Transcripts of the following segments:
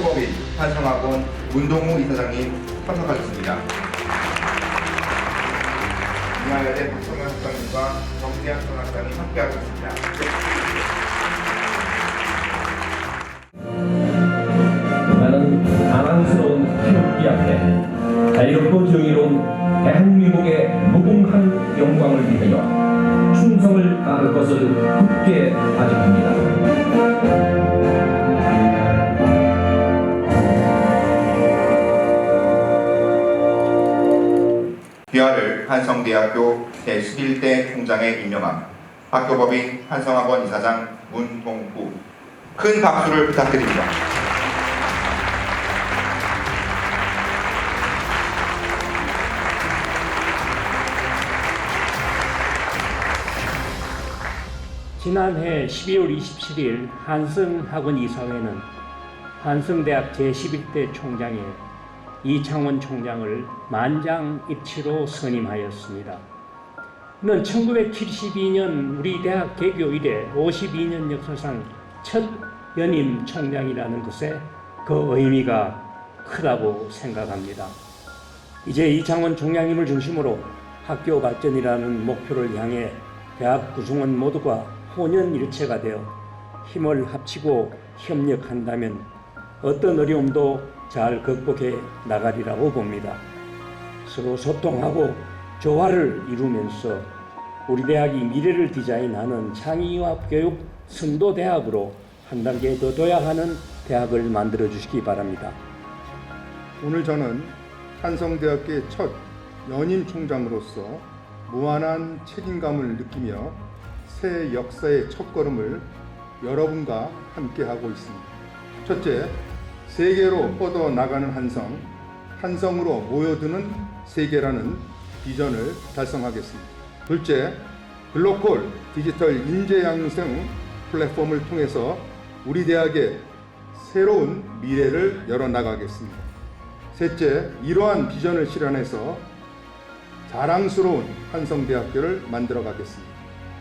학교법인 한성학원 문동우 이사장님 참석하셨습니다. 이화여대 박성현 학장님과 정재한 전학장이 함께하셨습니다. 나는 자랑스러운 태극기 앞에 자유롭고 정의로운 대한민국의 무궁한 영광을 위하여 충성을 다할 것을 굳게 다짐합니다. 귀하를 한성대학교 제11대 총장에 임명한 학교법인 한성학원 이사장 문동구 큰 박수를 부탁드립니다. 지난해 12월 27일 한성학원 이사회는 한성대학 제11대 총장에 이창원 총장을 만장일치로 선임하였습니다. 는 1972년 우리 대학 개교 이래 52년 역사상 첫 연임 총장이라는 것에 그 의미가 크다고 생각합니다. 이제 이창원 총장님을 중심으로 학교 발전이라는 목표를 향해 대학 구성원 모두가 혼연일체가 되어 힘을 합치고 협력한다면 어떤 어려움도 잘 극복해 나가리라고 봅니다. 서로 소통하고 조화를 이루면서 우리 대학이 미래를 디자인하는 창의와 교육 선도 대학으로 한 단계 더 도약하는 대학을 만들어 주시기 바랍니다. 오늘 저는 한성대학교의 첫 연임 총장으로서 무한한 책임감을 느끼며 새 역사의 첫 걸음을 여러분과 함께 하고 있습니다. 첫째, 세계로 뻗어 나가는 한성, 한성으로 모여드는 세계라는 비전을 달성하겠습니다. 둘째, 글로컬 디지털 인재 양성 플랫폼을 통해서 우리 대학의 새로운 미래를 열어나가겠습니다. 셋째, 이러한 비전을 실현해서 자랑스러운 한성대학교를 만들어 가겠습니다.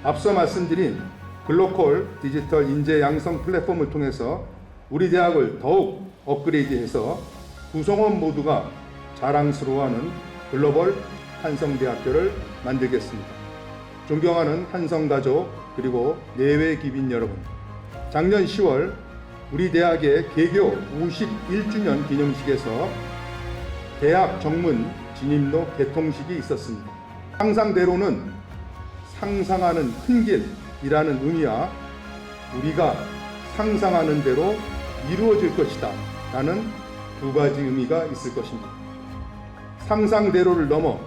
앞서 말씀드린 글로컬 디지털 인재 양성 플랫폼을 통해서 우리 대학을 더욱 업그레이드해서 구성원 모두가 자랑스러워하는 글로벌 한성대학교를 만들겠습니다. 존경하는 한성가족 그리고 내외 기빈 여러분, 작년 10월 우리 대학의 개교 51주년 기념식에서 대학 정문 진입로 개통식이 있었습니다. 상상대로는 상상하는 큰 길이라는 의미와 우리가 상상하는 대로 이루어질 것이다 라는 두 가지 의미가 있을 것입니다. 상상대로를 넘어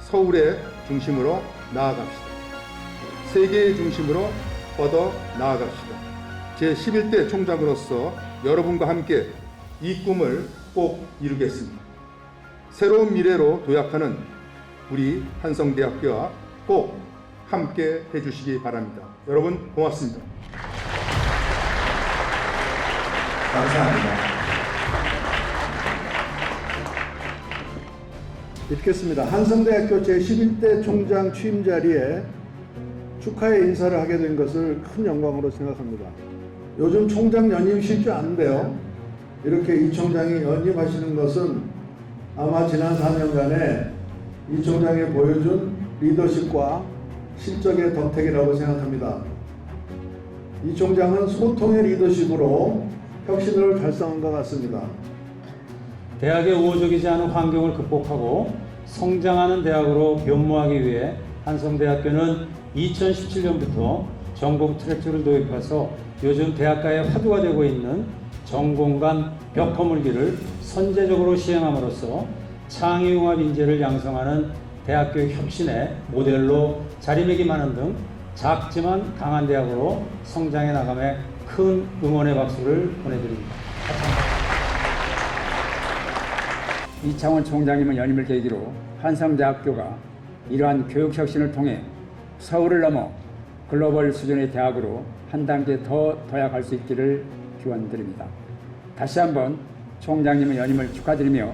서울의 중심으로 나아갑시다. 세계의 중심으로 뻗어 나아갑시다. 제 11대 총장으로서 여러분과 함께 이 꿈을 꼭 이루겠습니다. 새로운 미래로 도약하는 우리 한성대학교와 꼭 함께 해주시기 바랍니다. 여러분 고맙습니다. 감사합니다. 읽겠습니다. 한성대학교 제11대 총장 취임 자리에 축하의 인사를 하게 된 것을 큰 영광으로 생각합니다. 요즘 총장 연임 쉽지 않은데요. 이렇게 이 총장이 연임하시는 것은 아마 지난 4년간에 이 총장이 보여준 리더십과 실적의 덕택이라고 생각합니다. 이 총장은 소통의 리더십으로 혁신을 달성한 것 같습니다. 대학의 우호적이지 않은 환경을 극복하고 성장하는 대학으로 변모하기 위해 한성대학교는 2017년부터 전공 트랙트를 도입해서 요즘 대학가의 화두가 되고 있는 전공 간 벽 허물기를 선제적으로 시행함으로써 창의융합 인재를 양성하는 대학교 혁신의 모델로 자리매김하는 등 작지만 강한 대학으로 성장해 나감에 큰 응원의 박수를 보내드립니다. 이창원 총장님의 연임을 계기로 한성대학교가 이러한 교육 혁신을 통해 서울을 넘어 글로벌 수준의 대학으로 한 단계 더 도약할 수 있기를 기원드립니다. 다시 한번 총장님의 연임을 축하드리며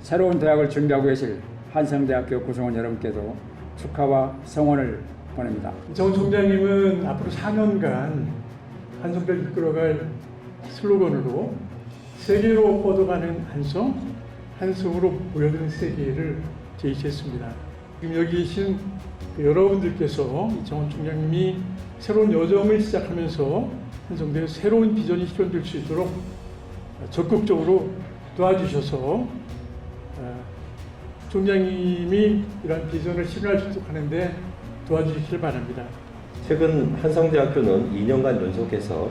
새로운 대학을 준비하고 계실 한성대학교 구성원 여러분께도 축하와 성원을 보냅니다. 이정훈 총장님은 앞으로 4년간 한성대를 이끌어갈 슬로건으로 세계로 뻗어가는 한성, 한성으로 모여드는 세계를 제시했습니다. 지금 여기 계신 그 여러분들께서 이창원 총장님이 새로운 여정을 시작하면서 한성대의 새로운 비전이 실현될 수 있도록 적극적으로 도와주셔서 어, 총장님이 이러한 비전을 실현할 수 있도록 하는데 도와주시길 바랍니다. 최근 한성대학교는 2년간 연속해서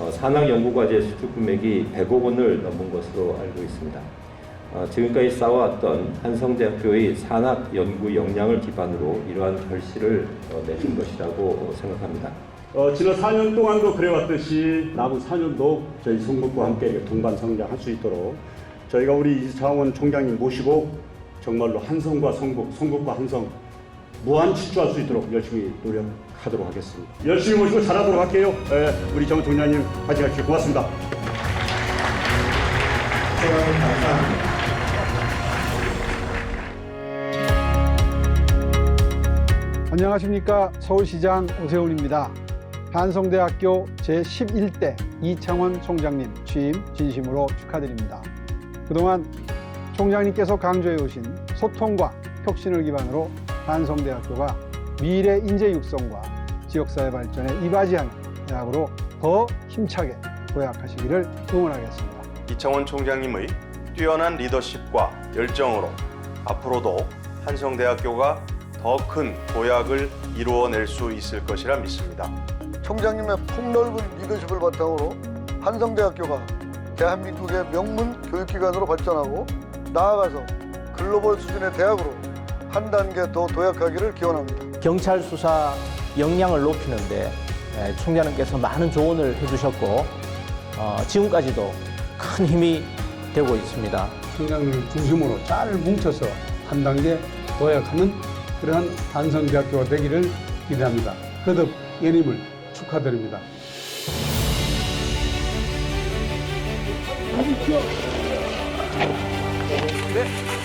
어, 산학연구과제 수주 금액이 100억 원을 넘은 것으로 알고 있습니다. 어, 지금까지 쌓아왔던 한성대학교의 산학 연구 역량을 기반으로 이러한 결실을 어, 내준 것이라고 생각합니다. 어, 지난 4년 동안도 그래왔듯이 남은 4년도 저희 성북과 함께 동반 성장할 수 있도록 저희가 우리 이창원 총장님 모시고 정말로 한성과 성북, 성북과 한성 무한 질주할 수 있도록 열심히 노력하도록 하겠습니다. 열심히 모시고 잘하도록 할게요. 예, 우리 정 총장님 같이 가시죠. 고맙습니다. 감사합니다. 안녕하십니까 서울시장 오세훈입니다. 한성대학교 제11대 이창원 총장님 취임 진심으로 축하드립니다. 그동안 총장님께서 강조해 오신 소통과 혁신을 기반으로 한성대학교가 미래 인재 육성과 지역사회 발전에 이바지하는 대학으로 더 힘차게 도약하시기를 응원하겠습니다. 이창원 총장님의 뛰어난 리더십과 열정으로 앞으로도 한성대학교가 더 큰 도약을 이루어낼 수 있을 것이라 믿습니다. 총장님의 폭넓은 리더십을 바탕으로 한성대학교가 대한민국의 명문 교육기관으로 발전하고 나아가서 글로벌 수준의 대학으로 한 단계 더 도약하기를 기원합니다. 경찰 수사 역량을 높이는데 에, 총장님께서 많은 조언을 해주셨고 어, 지금까지도 큰 힘이 되고 있습니다. 총장님을 중심으로 잘 뭉쳐서 한 단계 도약하는 그러한 한성대학교가 되기를 기대합니다. 거듭 연임을 축하드립니다. 네.